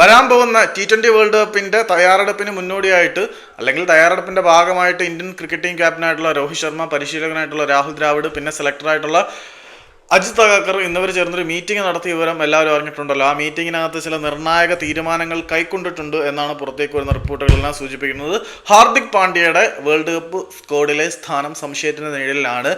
വരാൻ പോകുന്ന T twenty world കപ്പിന്റെ തയ്യാറെടുപ്പിന് മുന്നോടിയായിട്ട് അല്ലെങ്കിൽ തയ്യാറെടുപ്പിന്റെ ഭാഗമായിട്ട് ഇന്ത്യൻ ക്രിക്കറ്റ് ടീം ക്യാപ്റ്റനായിട്ടുള്ള രോഹിത് ശർമ്മ പരിശീലകനായിട്ടുള്ള രാഹുൽ ദ്രാവിഡ് പിന്നെ സെലക്ടറായിട്ടുള്ള അജിത് അഗർക്കർ എന്നിവർ ചേർന്നൊരു മീറ്റിംഗ് നടത്തിയ വിവരം എല്ലാവരും അറിഞ്ഞിട്ടുണ്ടല്ലോ. ആ മീറ്റിങ്ങിനകത്ത് ചില നിർണായക തീരുമാനങ്ങൾ കൈക്കൊണ്ടിട്ടുണ്ട് എന്നാണ് പുറത്തേക്ക് വരുന്ന റിപ്പോർട്ടുകളെല്ലാം സൂചിപ്പിക്കുന്നത്. ഹാർദിക് പാണ്ഡ്യയുടെ വേൾഡ് കപ്പ് സ്ക്വാഡിലെ സ്ഥാനം സംശയത്തിന് നിഴലിലാണ്.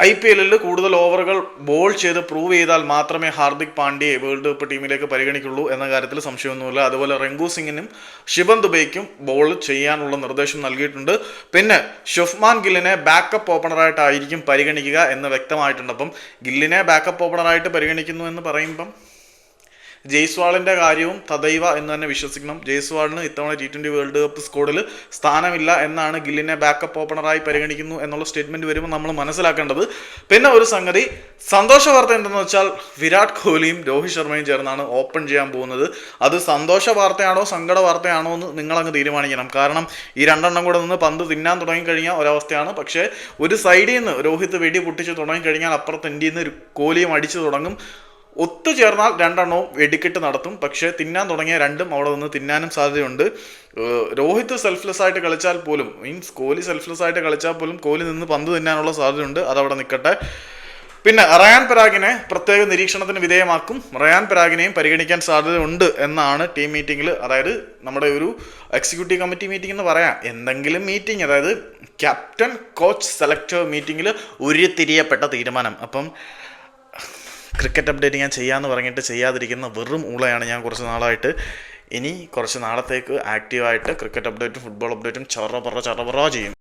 ഐ പി എല്ലിൽ കൂടുതൽ ഓവറുകൾ ബോൾ ചെയ്ത് പ്രൂവ് ചെയ്താൽ മാത്രമേ ഹാർദിക് പാണ്ഡ്യയെ വേൾഡ് കപ്പ് ടീമിലേക്ക് പരിഗണിക്കുള്ളൂ എന്ന കാര്യത്തിൽ സംശയമൊന്നുമില്ല. അതുപോലെ റെങ്കു സിംഗിനും ശിവൻ ദുബൈക്കും ബോൾ ചെയ്യാനുള്ള നിർദ്ദേശം നൽകിയിട്ടുണ്ട്. പിന്നെ ഷുഫ്മാൻ ഗില്ലിനെ ബാക്കപ്പ് ഓപ്പണറായിട്ടായിരിക്കും പരിഗണിക്കുക എന്ന് വ്യക്തമായിട്ടുണ്ട്. അപ്പം ഗില്ലിനെ ബാക്കപ്പ് ഓപ്പണറായിട്ട് പരിഗണിക്കുന്നു എന്ന് പറയുമ്പം ജയ്സ്വാളിന്റെ കാര്യവും തദൈവ എന്ന് തന്നെ വിശ്വസിക്കണം. ജയ്സ്വാളിന് ഇത്തവണ ടി ട്വന്റി വേൾഡ് കപ്പ് സ്കോഡിൽ സ്ഥാനമില്ല എന്നാണ് ഗില്ലിനെ ബാക്കപ്പ് ഓപ്പണറായി പരിഗണിക്കുന്നു എന്നുള്ള സ്റ്റേറ്റ്മെന്റ് വരുമ്പോൾ നമ്മൾ മനസ്സിലാക്കേണ്ടത്. പിന്നെ ഒരു സംഗതി സന്തോഷ വാർത്ത എന്തെന്ന് വെച്ചാൽ വിരാട് കോഹ്ലിയും രോഹിത് ശർമ്മയും ചേർന്നാണ് ഓപ്പൺ ചെയ്യാൻ പോകുന്നത്. അത് സന്തോഷ വാർത്തയാണോ സങ്കട വാർത്തയാണോ എന്ന് നിങ്ങളങ്ങ് തീരുമാനിക്കണം. കാരണം ഈ രണ്ടെണ്ണം കൂടെ നിന്ന് പന്ത് തിന്നാൻ തുടങ്ങിക്കഴിഞ്ഞ ഒരവസ്ഥയാണ്. പക്ഷേ ഒരു സൈഡിൽ നിന്ന് രോഹിത് വെടി പൊട്ടിച്ച് തുടങ്ങിക്കഴിഞ്ഞാൽ അപ്പുറത്ത് ഇന്ത്യയിൽ നിന്ന് കോഹ്ലിയും അടിച്ചു തുടങ്ങും. ഒത്തുചേർന്നാൽ രണ്ടെണ്ണവും വെടിക്കെട്ട് നടത്തും. പക്ഷേ തിന്നാൻ തുടങ്ങിയ രണ്ടും അവിടെ നിന്ന് തിന്നാനും സാധ്യതയുണ്ട്. രോഹിത് സെൽഫ്ലെസ് ആയിട്ട് കളിച്ചാൽ പോലും മീൻസ് കോഹ്ലി സെൽഫ്ലെസ് ആയിട്ട് കളിച്ചാൽ പോലും കോഹ്ലി നിന്ന് പന്ത് തിന്നാനുള്ള സാധ്യതയുണ്ട്. അതവിടെ നിൽക്കട്ടെ. പിന്നെ റയാൻ പരാഗിനെ പ്രത്യേക നിരീക്ഷണത്തിന് വിധേയമാക്കും. റയാൻ പരാഗിനെയും പരിഗണിക്കാൻ സാധ്യതയുണ്ട് എന്നാണ് ടീം മീറ്റിംഗിൽ അതായത് നമ്മുടെ ഒരു എക്സിക്യൂട്ടീവ് കമ്മിറ്റി മീറ്റിംഗ് എന്ന് പറയാം. എന്തെങ്കിലും മീറ്റിംഗ് അതായത് ക്യാപ്റ്റൻ കോച്ച് സെലക്ടർ മീറ്റിംഗിൽ ഉരുത്തിരിയപ്പെട്ട തീരുമാനം. അപ്പം ക്രിക്കറ്റ് അപ്ഡേറ്റ് ഞാൻ ചെയ്യാമെന്ന് പറഞ്ഞിട്ട് ചെയ്യാതിരിക്കുന്ന വെറും ഊളയാണ് ഞാൻ കുറച്ച് നാളായിട്ട്. ഇനി കുറച്ച് നാളത്തേക്ക് ആക്റ്റീവായിട്ട് ക്രിക്കറ്റ് അപ്ഡേറ്റും ഫുട്ബോൾ അപ്ഡേറ്റും ചറ പറ ചറ പറ ചെയ്യും.